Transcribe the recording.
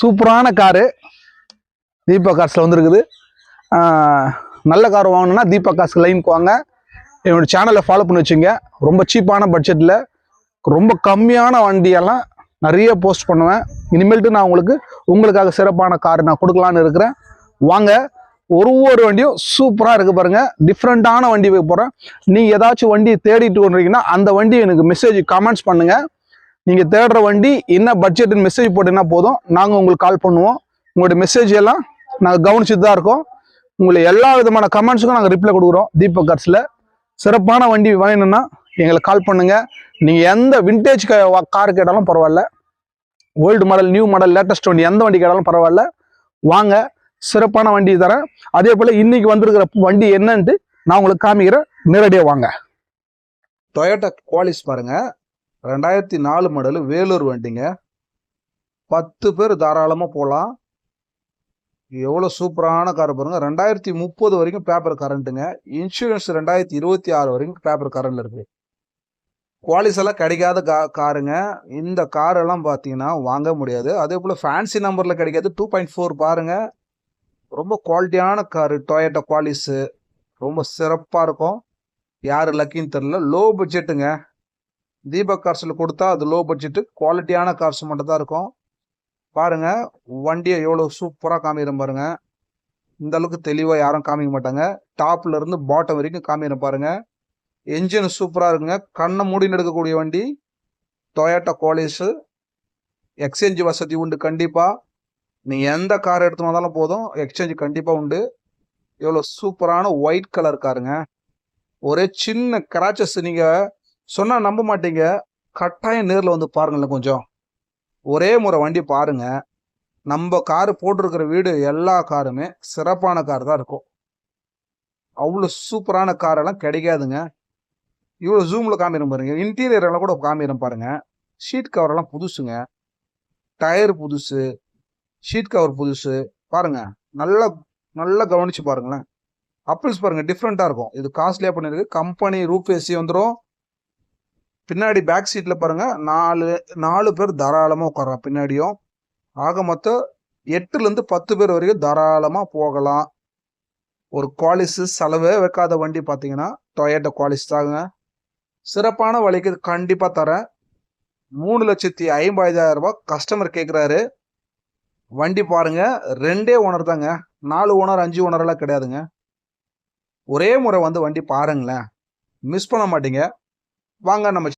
சூப்பரான காரு. தீபக் கார்ஸில் வந்துருக்குது. நல்ல கார் வாங்கணும்னா தீபக் காசு லைனுக்கு வாங்க. என்னோட சேனலை ஃபாலோ பண்ணி வச்சுங்க. ரொம்ப சீப்பான பட்ஜெட்டில் ரொம்ப கம்மியான வண்டியெல்லாம் நிறைய போஸ்ட் பண்ணுவேன். இனிமேல்ட்டு நான் உங்களுக்கு உங்களுக்காக சிறப்பான கார் நான் கொடுக்கலான்னு இருக்கிறேன். வாங்க ஒரு ஒரு வண்டியும் சூப்பராக இருக்குது பாருங்கள் டிஃப்ரெண்ட்டான வண்டி போய் போகிறேன் நீங்கள் ஏதாச்சும் வண்டி தேடிட்டு வந்துருக்கீங்கன்னா அந்த வண்டி எனக்கு மெசேஜ் கமெண்ட்ஸ் பண்ணுங்கள் நீங்கள் தேடுற வண்டி என்ன பட்ஜெட்னு மெசேஜ் போட்டீங்கன்னா போதும். நாங்கள் உங்களுக்கு கால் பண்ணுவோம். உங்களுடைய மெசேஜ் எல்லாம் நாங்கள் கவனிச்சுட்டு தான் இருக்கோம். உங்களை எல்லா விதமான கமெண்ட்ஸுக்கும் நாங்கள் ரிப்ளை கொடுக்குறோம். தீபக் கார்ஸில் சிறப்பான வண்டி வாங்கணும்னா எங்களுக்கு கால் பண்ணுங்கள் நீங்கள் எந்த விண்டேஜ் கார் கேட்டாலும் பரவாயில்ல. Old model new model latest வண்டி எந்த வண்டி கேட்டாலும் பரவாயில்ல. வாங்க. சிறப்பான வண்டி தரேன். அதே போல் இன்னைக்கு வந்திருக்கிற வண்டி என்னன்ட்டு நான் உங்களுக்கு காமிக்கிறேன். நேரடியாக வாங்க. டொயோட்டா குவாலிஸ் பாருங்கள் ரெண்டாயிரத்தி நாலு மாடலு வேலூர் வண்டிங்க. பத்து பேர் தாராளமாக போகலாம் எவ்வளோ சூப்பரான கார் பாருங்கள் ரெண்டாயிரத்தி முப்பது வரைக்கும் பேப்பர் கரண்ட்டுங்க இன்சூரன்ஸ் ரெண்டாயிரத்தி இருபத்தி ஆறு வரைக்கும் பேப்பர் கரண்ட்ல இருக்குது குவாலிஸ் எல்லாம் கிடைக்காத கா காருங்க இந்த காரெல்லாம் பார்த்தீங்கன்னா வாங்க முடியாது. அதே போல் ஃபேன்சி நம்பரில் கிடைக்காது. டூ பாயிண்ட் ஃபோர் பாருங்கள் ரொம்ப குவாலிட்டியான காரு டொயோட்டா குவாலிஸு ரொம்ப சிறப்பாக இருக்கும். யார் லக்கின்னு தெரில லோ பட்ஜெட்டுங்க தீபக் கார்ஸில் கொடுத்தா அது லோ பட்ஜெட்டு குவாலிட்டியான கார்ஸ் மட்டும் தான் இருக்கும். பாருங்க வண்டியை எவ்வளோ சூப்பராக காமிக்கிறேன் பாருங்க. இந்த அளவுக்கு தெளிவாக யாரும் காமிக்க மாட்டாங்க. டாப்ல இருந்து பாட்டம் வரைக்கும் காமிக்கிறேன் பாருங்க. என்ஜின் சூப்பராக இருக்குங்க. கண்ணை மூடின்னு எடுக்கக்கூடிய வண்டி. டொயோட்டா கோலேஸு எக்ஸ்சேஞ்ச் வசதி உண்டு கண்டிப்பாக நீங்கள் எந்த கார் எடுத்து வந்தாலும் போதும் எக்ஸ்சேஞ்ச் கண்டிப்பாக உண்டு. எவ்வளோ சூப்பரான ஒயிட் கலர் காருங்க ஒரே சின்ன கிராச்சஸ் நீங்கள் சொன்னால் நம்ப மாட்டீங்க. கட்டாயம் நேரில் வந்து பாருங்களேன் கொஞ்சம். ஒரே முறை வண்டி பாருங்க. நம்ம காரு போட்டிருக்கிற வீடு எல்லா காருமே சிறப்பான கார் தான் இருக்கும். அவ்வளோ சூப்பரான காரெல்லாம் கிடைக்காதுங்க. இவ்வளோ ஜூமில் காமிரம் பாருங்கள் இன்டீரியரெல்லாம் கூட காமிரம் பாருங்கள் ஷீட் கவரெல்லாம் புதுசுங்க. டயர் புதுசு ஷீட் கவர் புதுசு. பாருங்கள் நல்லா நல்லா கவனிச்சு பாருங்களேன். அப்பிள்ஸ் பாருங்கள் டிஃப்ரெண்ட்டாக இருக்கும். இது காஸ்ட்லியாக பண்ணிருக்கு கம்பெனி ரூப் ஏசி வந்துடும் பின்னாடி பேக் சீட்டில் பாருங்க நாலு நாலு பேர் தாராளமாக உட்காரலாம். பின்னாடியும் ஆக மொத்தம் எட்டுலேருந்து பத்து பேர் வரைக்கும் தாராளமாக போகலாம். ஒரு குவாலிஸ் செலவே வைக்காத வண்டி பார்த்தீங்கன்னா டொயேட்டோ குவாலிஸ் தாங்க. சிறப்பான வழிக்கு கண்டிப்பாக தரேன். மூணு லட்சத்தி ஐம்பதாயிரம் ரூபாய் கஸ்டமர் கேட்குறாரு வண்டி பாருங்க ரெண்டே ஓனர் தாங்க. நாலு ஓனர் அஞ்சு ஓனரெல்லாம் கிடையாதுங்க. ஒரே முறை வந்து வண்டி பாருங்களேன். மிஸ் பண்ண மாட்டீங்க. வாங்க நம்ம